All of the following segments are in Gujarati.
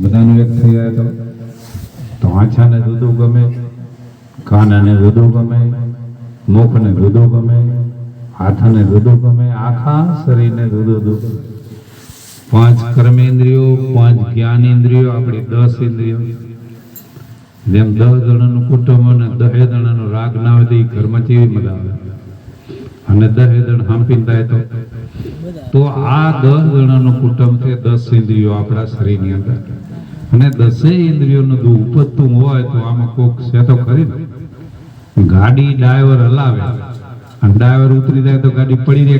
બધાનું વ્યક્ત થઈ જાય તો? તો આછાને દૂધું ગમે, કાનાને દૂધું ગમે, મુખને દૂધું ગમે, હાથને દૂધું ગમે, આખા શરીરને દૂધું દૂધું પાંચ કર્મેન્દ્રિયો, પાંચ જ્ઞાન ઇન્દ્રિયો આપણી દસ ઇન્દ્રિયો. જેમ દસ જણાનું કુટુંબ અને દહે જણાનો રાગ ના હોય તો એ ઘરમાં કેવી મજા આવે? અને દહે જણ હાંપીને થાય તો? તો આ દસ જણાનું કુટુંબ છે દસ ઇન્દ્રિયો આપણા શરીરની અંદર. અને દસે ઇન્દ્રિયોનું ઉપજતું હોય તો આમાં કોક છે તો ખરી ગાડી ડ્રાઈવર હલાવે. અને ડ્રાઈવર ઉતરી જાય તો ગાડી પડી રહે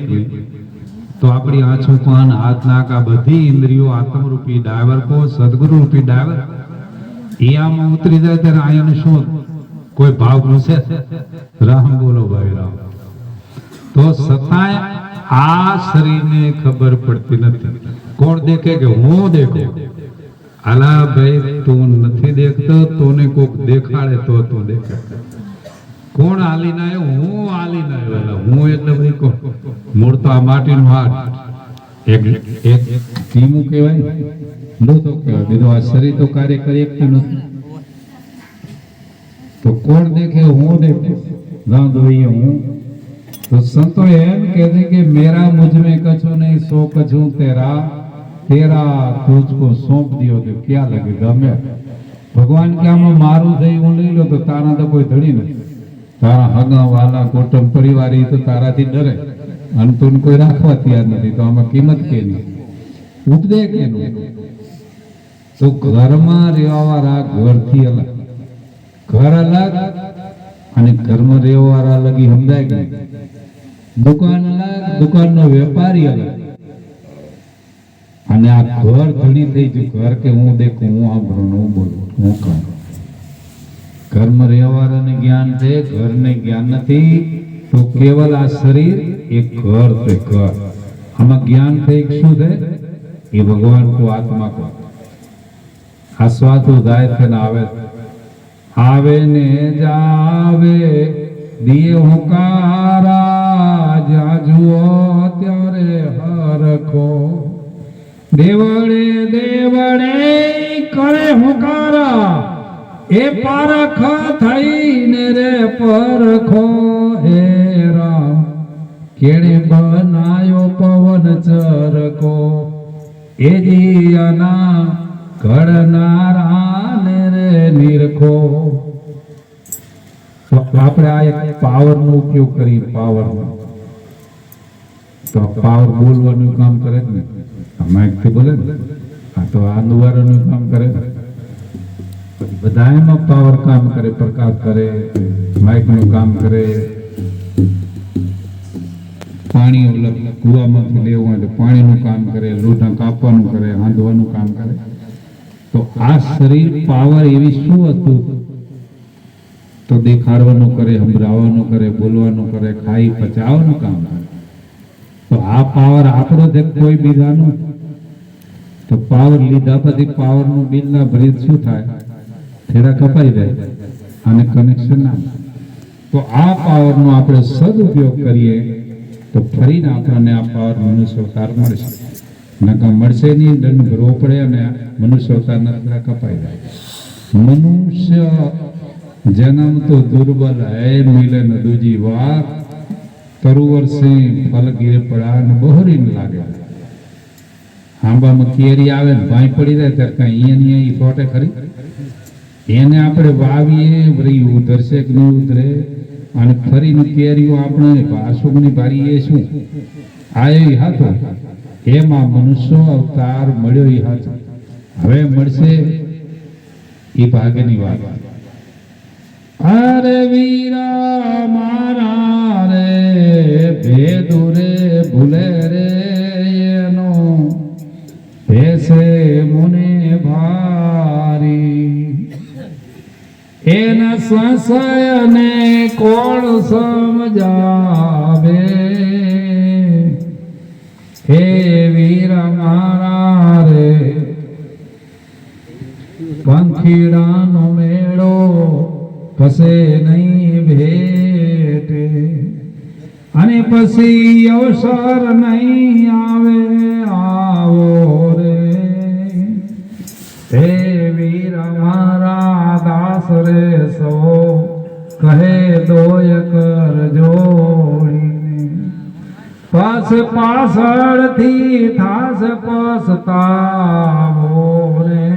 તો આપણી આંખો, કાન, હાથ, નાક, આ બધી ઇન્દ્રિયો આત્મરૂપી ડ્રાઈવર કો સદગુરુ રૂપી ડ્રાઈવર. એ આમાં ઉતરી જાય ત્યારે અહીંયાનું શું? કોઈ ભાવ ઘૂસે રામ બોલો ભાઈ રામ. તો સતાય આ શરીરને ખબર પડતી નથી. કોણ દેખે કે હું દેખો? આલા ભાઈ, તું નથી દેખતો, તોને કોક દેખાડે તો તું દેખાય કોણ હાલી ના આવ્યો? હું હાલી ના આવ્યો. હું એટલે ભાઈ કોણ? મૂળ તો આ માટીનો હાટ. એક એક કીમું કહેવાય. લોતો કહેવાય. બીજો આ શરીર તો કાર્ય કરી એકતું નથી. તો કોણ દેખે? હું દેખે. રામ જોઈએ હું. તો સંતો એમ કહે છે કે, મેરા મુજમે કછો નહીં, સો કછું તેરા. तेरा तुझको सौंप दियो तो क्या लगेगा मैं ભગવાન કે આમાં મારું થઈ હું લઈ લો તો તારા તો કોઈ ધડી નથી તારા હગા વાલા કુટુંબ પરિવાર ઈ તો તારાથી ડરે અને તું કોઈ રાખવા તૈયાર નથી તો આમાં કિંમત કે નહીં ઉપદે કે નહીં તો ઘરમાં રહેવાવાળા ઘરથી અલગ ઘર અલગ અને ઘરમાં રહેવાવાળા અલગ ઈ સમજાય કે નહીં? દુકાન અલગ દુકાનનો વેપારી અલગ અને આ ઘર ધણી થઈ ગયું. ઘર કે હું દેખું, હું આંભળું હું બોલું, હું કહું ઘરમાં રહેવાળાને જ્ઞાન છે, ઘરને જ્ઞાન નથી, તો કેવલ આ શરીર એક ઘર છે, ઘર. આમાં જ્ઞાન થઈ શું છે? એ ભગવાન કો આત્મા કો આ સ્વાદુ ગાય છે ને આવે આવે ને જાવે દિયે હુંકારા જ્યાં જુઓ ત્યારે. એ પરખ થઈને રે પરખો હે રામ. કેણે બનાયો પવન ચરકો? એ દિયાના ઘડનારા રે નિરખો. આપણે આ એક પાવર નો ઉપયોગ કરીએ પાવર તો પાવર બોલવાનું કામ કરે ને. માઇકથી બોલે ને. આ તો આ દુવારાનું કામ કરે ને. બધા એમાં પાવર કામ કરે, પ્રકાશ કરે માઇકનું કામ કરે. પાણી ઓલા કુવામાંથી લેવું તો પાણીનું કામ કરે, લોઢા કાપવાનું કરે, હાંધવાનું કામ કરે. તો આ શરીર પાવર એવી શું હતું? તો દેખાડવાનું કરે, સંભળાવવાનું કરે, બોલવાનું કરે, ખાઈ પચાવવાનું કામ કરે. તો આ પાવર આપણો કે કોઈ બીજાનું? તો પાવર લીધા પછી પાવરનું બિલ ના ભરી શું થાય? ફેરા કપાઈ જાય અને કનેક્શન ના તો આ પાવર નો આપણે સદુપયોગ કરીએ તો ફરીને આપણને આ પાવર મનુષ્ય અવતાર મળશે. નકા મળશે નહીં, દંડ ભરવો પડે અને મનુષ્ય અવતારના ફેરા કપાઈ જાય. મનુષ્ય જન્મ તો દુર્બલ હૈ મિલે ન દૂજી વાત. તરુવર સિંહ ફલ ગીરે પડા ને બહોરી ન લાગે. આંબામાં કેરી આવે ને ભાઈ પડી જાય, ત્યારે કઈ અહીંયા અહીંયા ફોટે ખરી? એને આપણે વાવીએ વરી ઉધરશે કે નહીં ઉધરે અને ફરીને કેરીઓ આપણે અશોકની બારી એ શું? આ એ હાથો. એમાં મનુષ્ય અવતાર મળ્યો એ હતો હવે મળશે એ ભાગ્યની વાત. અરે વીરા મારા રે ભેદુ સંશયને કોણ સમજાવે? હે વીર મારા રે, પંખીડાનો મેળો પસે નહીં ભેટે? અને પછી અવસર નહીં આવે. પાસ પાછળથી થાસ પસતાવો રે.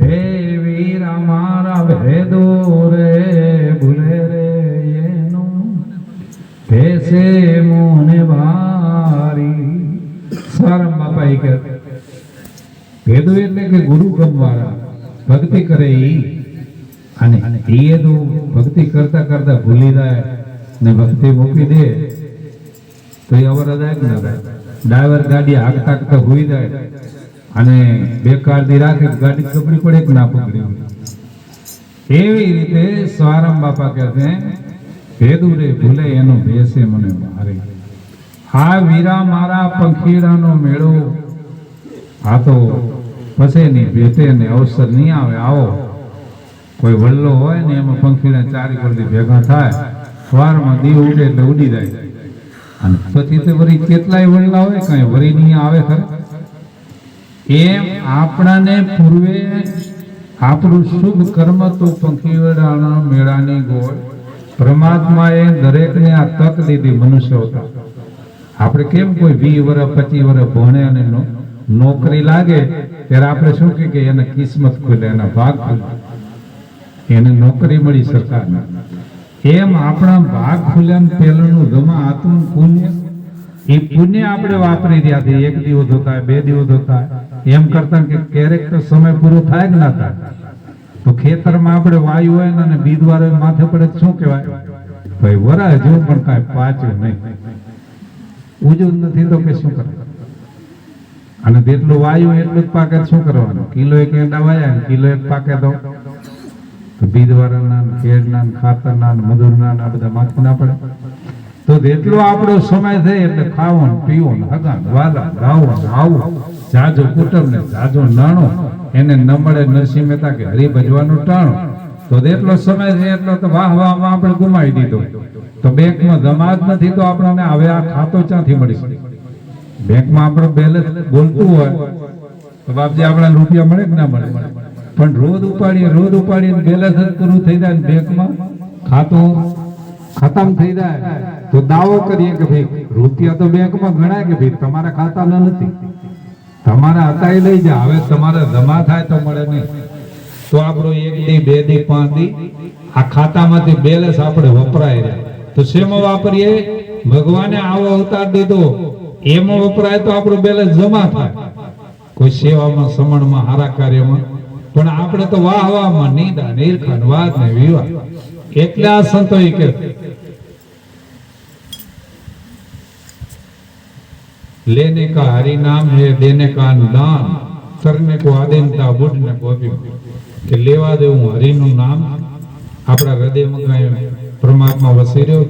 હે વીર મારા ભેદો રે, ભૂલે રે એનું. ભેસે મોને ભારી શરમ બાપા કે ભેદો એટલે કે ગુરુ ગમવાળા, ભક્તિ કરે ઈ. અને એ તો ભક્તિ કરતા કરતા ભૂલી જાય ને ભક્તિ મૂકી દે. તો એ અવરદાયક ના ડ્રાઈવર ગાડી હાંકતા હાંકતા હોઈ જાય. અને બેકાર દી રાખે ગાડી કપડી પડે કે ના પકડી એવી રીતે સ્વારામ બાપા કહે છે, ભેદું રે, ભૂલે એનો ભેસે મને મારે. હા વીરા મારા પંખીડાનો મેળો. આ તો ફસે નહીં ભેટે ને અવસર નહીં આવે, આવો. કોઈ વલ્લો હોય ને એમાં પંખીડા ચારી પરથી ભેગા થાય. સ્વારમાં દીવ ઉડે એટલે ઉડી જાય. અને પછી તો વરી કેટલાય વલ્લા હોય, કઈ વરી નહીં આવે ખરે. એમ આપણાને પૂર્વે આપણું શુભ કર્મ તો પંખીવડાના મેળાની ગોળ. પરમાત્માએ દરેકને આ તક દીધી મનુષ્ય હતા આપણે કેમ કોઈ વી વર્ષ પચીસ વર્ષ ભણે અને નોકરી લાગે, ત્યારે આપણે શું કે એને કિસ્મત ખુલે, એના ભાગ ખુલે. એને નોકરી મળી સરકારના. એમ આપણા ભાગ ખુલ્યા ને પેલાનું રમા આત્મ પુણ્ય, એ પુણ્ય આપણે વાપરી રહ્યા છીએ. એક દિવસ થાય બે દિવસ થાય એમ કરતા કે ક્યારેક તો સમય પૂરો થાય કે ના થાય. તો ખેતરમાં આપણે વાયુ હોય ને બીજવાર માથે પડે શું કહેવાય? ભાઈ વરા જો પણ કાંઈ પાચ્યું નહીં. ઉજવું નથી તો કે શું કરે? અને જેટલું વાયુ એટલું જ પાકે શું કરવાનું? કિલો એક એંડા વાયા કિલો એક પાકે દો બીજવાળાના ને કેળના ને ખાતરના મજૂરના આ બધા માથે ના પડે તો જેટલો આપણો સમય થાય એટલે ખાવો ને પીવો ને વાલા ગાવો આવું. જાજો કુટુંબ ને જાજો નાણો. એને ન મળે નરસિંહ મહેતા કે હરી ભજવાનું ટાણો. તો જેટલો સમય છે એટલો તો વાહ વાહમાં આપણે ગુમાવી દીધો. તો બેંકમાં જમા જ નથી તો આપણને હવે આ ખાતો ક્યાંથી મળી? બેંકમાં આપણો બેલેન્સ બોલતું હોય. તો બાપજી, આપણા રૂપિયા મળે કે ના મળે? પણ રોજ ઉપાડીએ રોજ ઉપાડીએ બેલેન્સ પૂરું થઈ જાય બેંકમાં, ખાતું ખતમ થઈ જાય. તો દાવો કરીએ કે ભાઈ, રૂપિયા તો બેંકમાં ગણાય કે ભાઈ, તમારા ખાતાના નથી. તમારા હતા એ લઈ જા, હવે તમારે જમા થાય તો મળે નહીં. તો આપણો એક દી, બે દી, પાંચ દી, આ ખાતામાંથી બેલેન્સ આપણે વપરાય રહ્યા. તો શેમાં વાપરીએ? ભગવાને આવો અવતાર દીધો. એમાં વપરાય તો આપણું બેલેન્સ જમા થાય. કોઈ સેવામાં, સમણમાં, હારા કાર્યમાં પણ આપણે તો વાહ વાહમાં નીંદા નિરખન ને વિવાહ એટલે આ સંતો કે, લેને કા હરિ નામ હે, દેને કા દાન કરને કો આદેનતા બુદ્ધ ને કો કે લેવા દેવું હરિનું નામ. આપણા હૃદય કાંઈ પરમાત્મા વસી રહ્યો,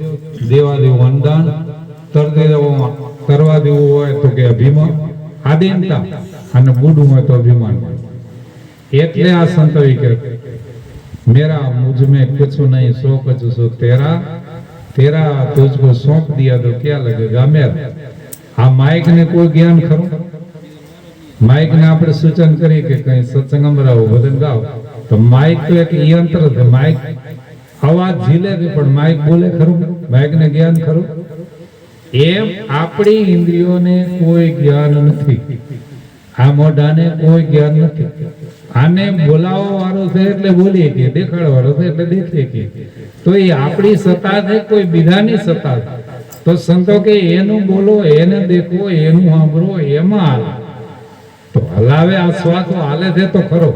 દેવા દેવું અનદાન તરદે તરવા દેવું હોય તો કે અભિમાન, આદેનતા અને બુડું હોય તો અભિમાન. એટલે આ સંતોએ કે मेरा मुझ में कुछ नहीं सो कुछ सो तेरा तेरा तुझको सौंप दिया तो क्या लगेगा मेरा આ માઇક ને કોઈ જ્ઞાન ખરું માઇક ને આપણે સૂચન કરીએ કે કઈ સત્સંગ સંભળાવો ભજન ગાઓ તો માઇક તો એક યંત્ર છે માઇક અવાજ ઝીલે છે પણ માઇક બોલે ખરું માઇક ને જ્ઞાન ખરું એમ આપણી ઇન્દ્રિયોને કોઈ જ્ઞાન નથી આ મોઢાને કોઈ જ્ઞાન નથી આને બોલાવો વાળો છે એટલે બોલીએ કે દેખાડવા વાળો છે એટલે દેખીએ કે. તો એ આપણી સત્તા છે, કોઈ બીજાની સત્તા તો સંતો કે, એનું બોલો, એને દેખો, એનું સાંભળો, એમાં તો હલાવે આ શ્વાસો હાલે છે તો ખરો.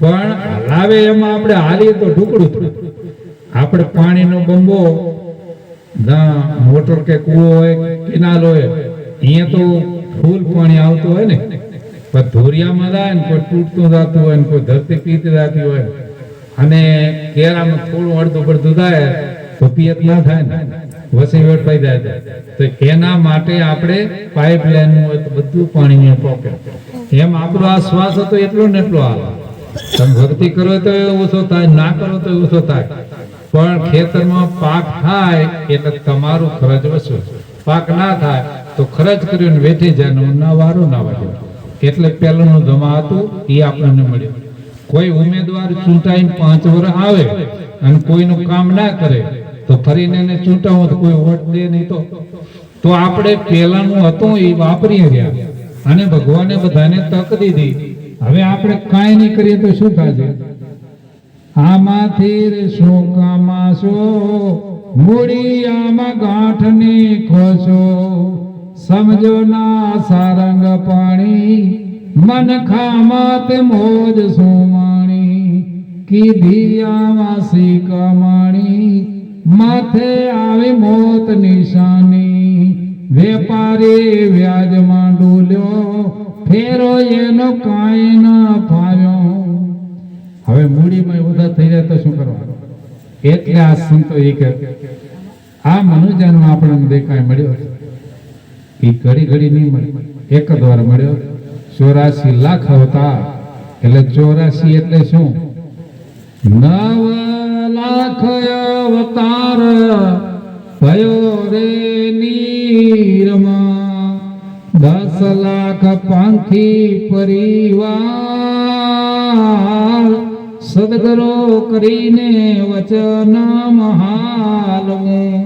પણ હલાવે એમાં આપણે હાલીએ તો ઢુકડું આપણે પાણીનો બંબો મોટર કે કૂવો હોય કેનાલ હોય, અહીંયા તો ફૂલ પાણી આવતું હોય ને. ધોરિયામાં જાય ને કોઈ તૂટતું જતું હોય ને કોઈ ધરતી પીતી જતી હોય. અને કેરામાં થોડું અડધું પડતું થાય તો પિયત ના થાય ને. વસી થઈ જાય તો. એના માટે આપણે પાઇપ લાઈન હોય તો બધું પાણી એમ આપણો આ શ્વાસ હતો એટલો ને એટલો આવે તમે ભક્તિ કરો તો ઓછો થાય, ના કરો તો ઓછો થાય. પણ ખેતરમાં પાક થાય એટલે તમારું ખર્ચ વસુલ પાક ના થાય તો ખર્ચ ને વેઠી જાય ના વારો ના વાગ્યો એટલે પહેલાનું જમા હતું, એ આપણને મળ્યું. કોઈ ઉમેદવાર ચૂંટાઈને પાંચ વર્ષ આવે અને કોઈનું કામ ના કરે, તો ફરીને એને ચૂંટાવો તો કોઈ વોટ દે નહીં તો. તો આપણે પહેલાનું હતું, એ વાપરી રહ્યા. અને ભગવાને બધાને તક દીધી. હવે આપણે કાંઈ નહીં કરીએ તો શું થશે? આમાંથી શું કામાશો મૂડી આમાં ગાંઠની ખોશો સમજો ના સારંગ પાણી, મન ખામત મોજ સુમાણી કીધી આવાસી કમાણી, માથે આવી મોત નિશાની, વેપારી વ્યાજમાં ડૂલ્યો, ફેરો એનો કાંઈ ન ફાવ્યો હવે મૂડીમાં ઉધા થઈ જાય તો શું કરવાનું એટલે આ સંતો એ આ મનુજન્મ આપણને દેખાય મળ્યો છે. એ ઘડી ઘડી નહીં મળે. એક જ વાર મળ્યો, ચોરાસી લાખ અવતાર. એટલે ચોરાસી એટલે શું? નવ લાખ અવતાર ભયો રે નીરમાં. દસ લાખ પાંખી પરિવાર. સદગરો કરીને વચન મહાલવું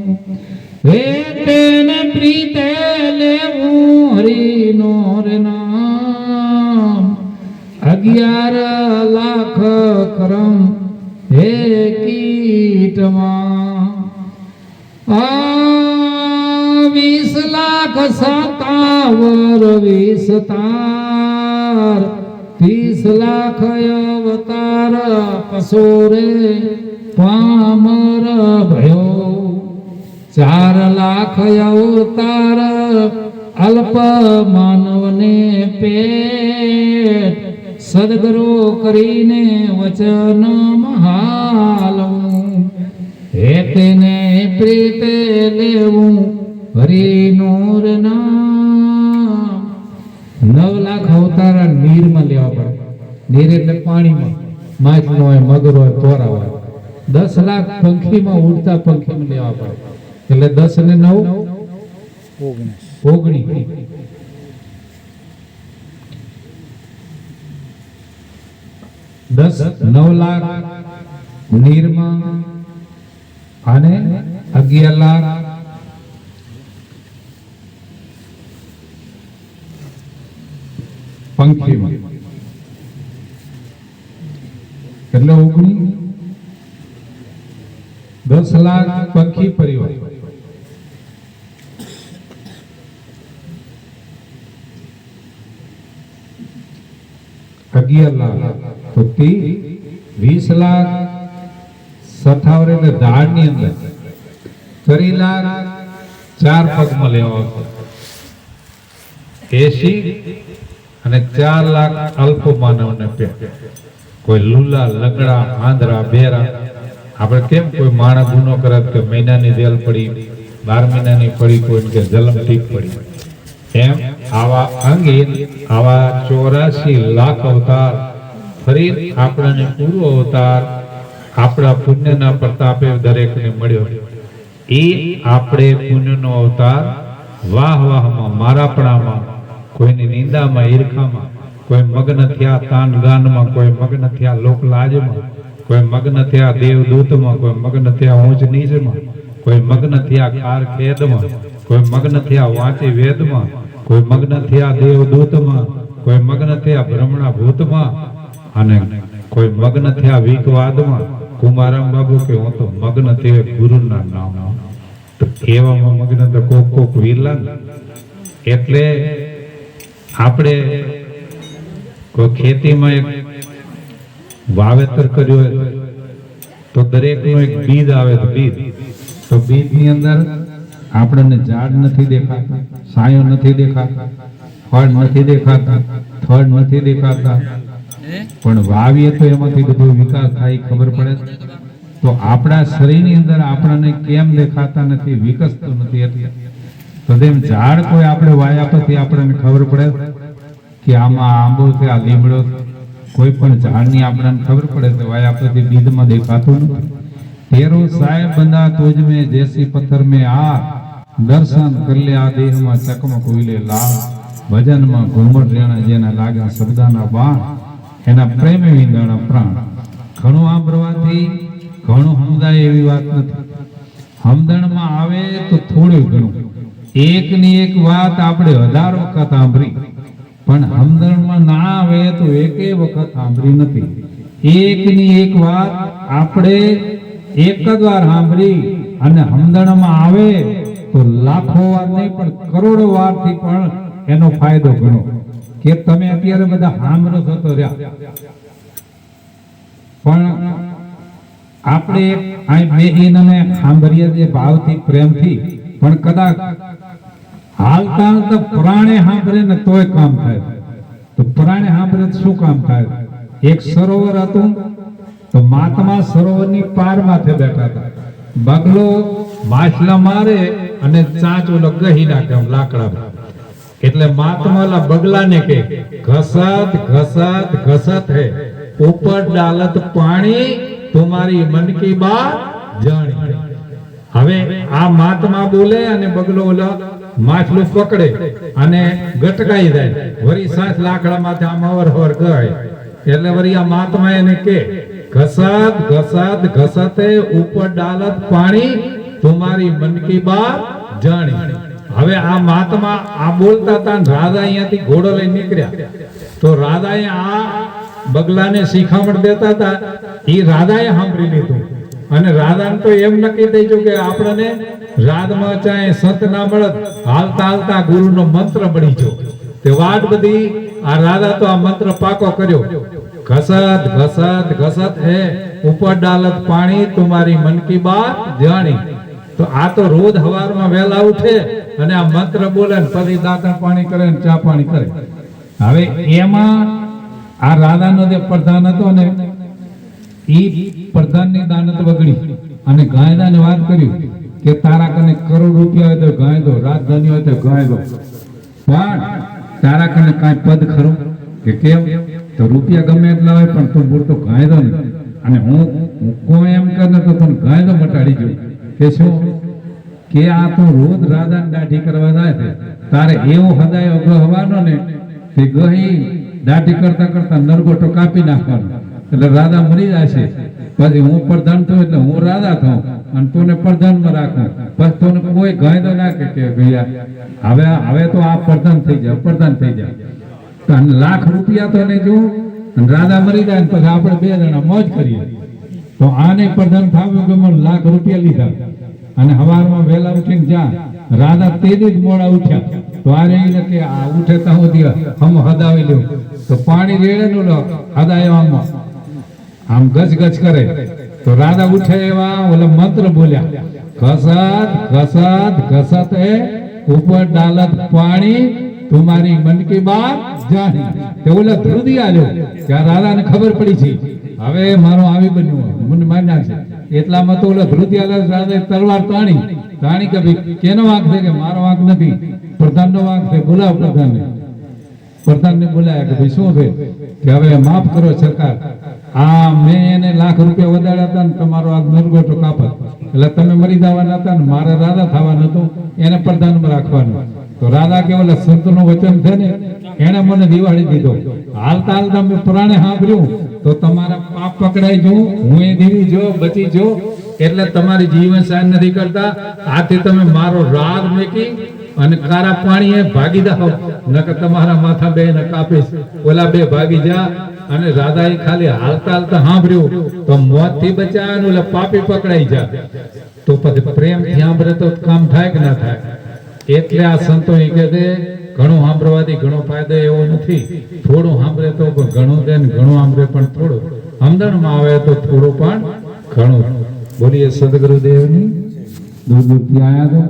હે તેને પ્રીતે લેવું હરિનો નામ. અગિયાર લાખ કરમ હે કીટમાં. આ વીસ લાખ સતાવર વીસ તાર. ત્રીસ લાખ અવતાર પસોરે ભયો ચાર લાખ અવતાર અલ્પ માનવને પેટ. સદગરો કરીને વચન મહાલવું. હે તેને પ્રીતે લેવું હરી નૂર નવ લાખ અવતાર નીરમાં લેવા પડે. નીર એટલે પાણીમાં. માછલો હોય, મગર હોય તોરા હોય. દસ લાખ પંખીમાં ઉડતા પંખીમાં લેવા પડે. એટલે દસ અને નવ? ઓગણીસ. દસ, નવ લાખ, નિર્મા અને અગિયાર લાખ. પંખીમાં એટલે ઓગણી દસ લાખ પંખી પરિવાર. અગિયાર લાખ તો તે વીસ લાખ સઠાવર એટલે દાળની અંદર ત્રી લાખ ચાર પગમાં લેવા એસી અને ચાર લાખ અલ્પ માનવને પે કોઈ લુલા, લગડા આંધરા બેરા. આપણે કેમ કોઈ માણસ ગુનો કરે કે મહિનાની જેલ પડી, બાર મહિનાની પડી કોઈ કે જલમ ઠીક પડી? એમ આવા અંગે, આવા ચોરાસી લાખ અવતાર, ફરી આપણને પૂરો અવતાર આપણા પુણ્યના પ્રતાપે દરેકને મળ્યો. એ આપણે પુણ્યનો અવતાર વાહ વાહમાં, મારાપણામાં, કોઈની નિંદામાં, ઈર્ખામાં, કોઈ મગ્ન થયા તાન ગાનમાં કોઈ મગ્ન થયા લોકલાજમાં, કોઈ મગ્ન થયા દેવદૂતમાં, કોઈ મગ્ન થયા ઊંચ નીચમાં, કોઈ મગ્ન થયા કાર ખેદમાં કોઈ મગ્ન થયા વાંચી વેદમાં કોઈ મગ્ન થયા દેવદૂતમાં, કોઈ મગ્ન થયા ભ્રમણા ભૂતમાં અને કોઈ મગ્ન થયા વિકવાદમાં, કુમારામ બાબુ કે હું તો મગ્ન થયો ગુરુના નામમાં તો એવામાં મગ્ન તો કોક કોક વિલન. એટલે આપણે કોઈ ખેતીમાં એક વાવેતર કર્યું હોય તો દરેકનું એક બીજ આવે બીજ. તો બીજની અંદર આપણને ઝાડ નથી દેખાતા સાયો નથી દેખાતા ફળ નથી દેખાતા થળ નથી દેખાતા. પણ વાવીએ તો એમાંથી બધો વિકાસ થાય ખબર પડે તો આપણા શરીરની અંદર આપણને કેમ દેખાતા નથી વિકસતો નથી તો તેમ ઝાડ કોઈ આપણે વાયા પછી આપણને ખબર પડે કે આમાં આંબો છે આ લીમડો કોઈ પણ ઝાડની આપણને ખબર પડે તો વાયા પછી બીજમાં દેખાતું નથી. તેરો સાહેબ બંધા તોજ મેં જેસી પથ્થર મેં આ દર્શન કરલે આ દેહમાં ચકમક ઉઈલે લાલ ભજનમાં ઘુમડ રેણા જેના લાગા શબ્દાના બાણ, એના પ્રેમે વિંદાણા પ્રાણ. ઘણું આંભરવાથી ઘણું સમજાય એવી વાત નથી. હમદણમાં આવે તો થોડું ઘણું એકની એક વાત આપણે હજાર વખત સાંભળી. પણ હમદણમાં ના આવે તો એકે વખત સાંભળી નથી. એકની એક વાત આપણે એક જ વાર સાંભળી અને હમદણમાં આવે તો લાખો વાર નહીં, પણ કરોડો વારથી પણ એનો ફાયદો ઘણો. કે તમે અત્યારે બધા હામરો થતો તો રહ્યા. પણ આપણે અહીં બેહીને અને સાંભળીએ જે ભાવથી, પ્રેમથી. પણ કદાચ હાલતા હાલતા પ્રાણે સાંભળે ને તોય કામ થાય. તો પ્રાણે સાંભળે તો શું કામ થાય? એક સરોવર હતું, તો મહાત્મા સરોવરની પાર માથે બેઠા હતા. બગલો માછલા મારે અને ચાંચ ઓલો ગહી નાખે આમ લાકડામાં. એટલે માતમાલા બગલા બગલાને કે ઘસત ઘસત ઘસત હે. ઉપર ડાલત પાણી તમારી મન કી બાત જાણી. હવે આ માતમા બોલે અને બગલો ઓલો માછલું પકડે અને ગટકાઈ જાય. વરી સાત લાકડા માથે આમ અવર હવર ગાય એટલે વરી આ માતમા એને કે ઘસત ઘસત, ઘસતે ઉપર ડાલત પાણી તમારી મન કી બાત જાણી. હવે આ મહાત્મા આ બોલતા હતા રાધા અહીંયાથી ઘોડો લઈ નીકળ્યા. તો રાધાએ આ બગલાને શિખામણ દેતા હતા. એ રાધાએ સાંભળી લીધું. અને રાધાને તો એમ નક્કી થઈ ગયું કે આપણને રાધમાં ચાહે સંત ના મળત. હાલતા હાલતા ગુરુનો મંત્ર મળી ગયો. તે વાટ બધી આ રાધા તો આ મંત્ર પાકો કર્યો. ઘસત ઘસત ઘસત હે. ઉપર ડાલત પાણી તમારી મન કી બાત જાણી. તો આ તો રોજ હવારમાં વહેલા ઉઠે અને આ મંત્ર બોલે ને પછી દાંતણ પાણી કરે ને ચા પાણી કરે. હવે એમાં આ રાધાનો જે પ્રધાન હતો ને એ પ્રધાનની દાનત બગડી અને ગાયદાને વાત કર્યું કે તારા કને કરોડ રૂપિયા હોય તો ગાય દો રાજધાની હોય તો ગાય દો. પણ તારા કને કાંઈ પદ ખરું? કે કેમ? તો રૂપિયા ગમે એટલા હોય પણ તું બોલતો ગાય દો ને. અને હું હું કોઈ એમ કરે તો તને ગાય દો મટાડી જો કે શું? કે આ તો રોજ રાધાને દાઢી કરવા જાય છે. તારે એવો હદાય અગ્ર હવાનો ને તે ગહી દાઢી કરતા કરતા નરગોટો કાપી નાખવાનો. એટલે રાધા મરી જાય છે. પછી હું પ્રધાન થયો એટલે હું રાધા થઉં અને તને પ્રધાનમાં રાખું. પછી તને કોઈ ગાયદો ના કે ભૈયા, હવે હવે તો આ પ્રધાન થઈ જાય પ્રધાન થઈ જાય લાખ રૂપિયા તો ને જો રાધા મરી જાય ને પછી આપણે બે જણા મોજ કરીએ. તો આને પ્રધાન થાવ્યું લાખ રૂપિયા લીધા. અને હવારમાં વહેલા ઉઠીને જા. રાધા તેને જ મોડા ઉઠ્યા. તો આ રહી કે આ ઉઠે હું દિયા હમ હદાવી લ્યો. તો પાણી રેડે નું લો. હદાયો આમ. આમ ગજ ગજ કરે. તો રાધા ઉઠે એવા ઓલા મંત્ર બોલ્યા. ઘસત ઘસત ઘસત એ ઉપર ડાલત પાણી તમારી મન કી બાત જાણી તે ઓલા ધ્રુદી આવ્યો ત્યાં રાધાને ખબર પડી છે. હવે મારો આવી બન્યો મને માન્યા છે. એટલામાં તો ઓલા ધ્રુદી આવ્યો તલવાર તાણી. તાણી કે કેનો વાંક છે કે મારો વાંક નથી? પ્રધાનનો વાંક છે. બોલાવ પ્રધાનને. પ્રધાનને બોલાયા કે ભાઈ, શું છે? કે હવે માફ કરો સરકાર. આ મેં એને લાખ રૂપિયા વધાર્યા હતા ને તમારો આ નરગોટો કાપત. એટલે તમે મરી જવાના હતા ને મારે રાધા થવાનું હતું, એને પ્રધાનમાં રાખવાનું. તો રાધા કે ઓલા સંતનું વચન છે ને એને મને દિવાળી દીધો. હાલતા હાલતા મેં પુરાણે સાંભળ્યું. તો તમારા પાપ પકડાઈ જો હું એ દીવી જો, બચી જો, એટલે તમારી જીવન સહન નથી કરતા. આથી તમે મારો રાગ મેકી અને કારા એ ભાગી જાઓ. નકર તમારા માથા બે ને કાપીશ. ઓલા બે ભાગી જા અને રાધાએ ખાલી હાલતા હાલતા સાંભળ્યું. તો મોતથી બચ્યા એટલે પાપી પકડાઈ જા. તો પછી પ્રેમથી સાંભળે તો કામ થાય કે ના થાય? એટલે આ સંતો એ કહે છે ઘણું સાંભળવાથી ઘણો ફાયદો એવો નથી. થોડું સાંભળે તો પણ ઘણું છે ને ઘણું સાંભળે પણ થોડું. સમજણમાં આવે તો થોડું પણ ઘણું. બોલીએ સદગુરુદેવની દૂર દૂરથી આવ્યા તો.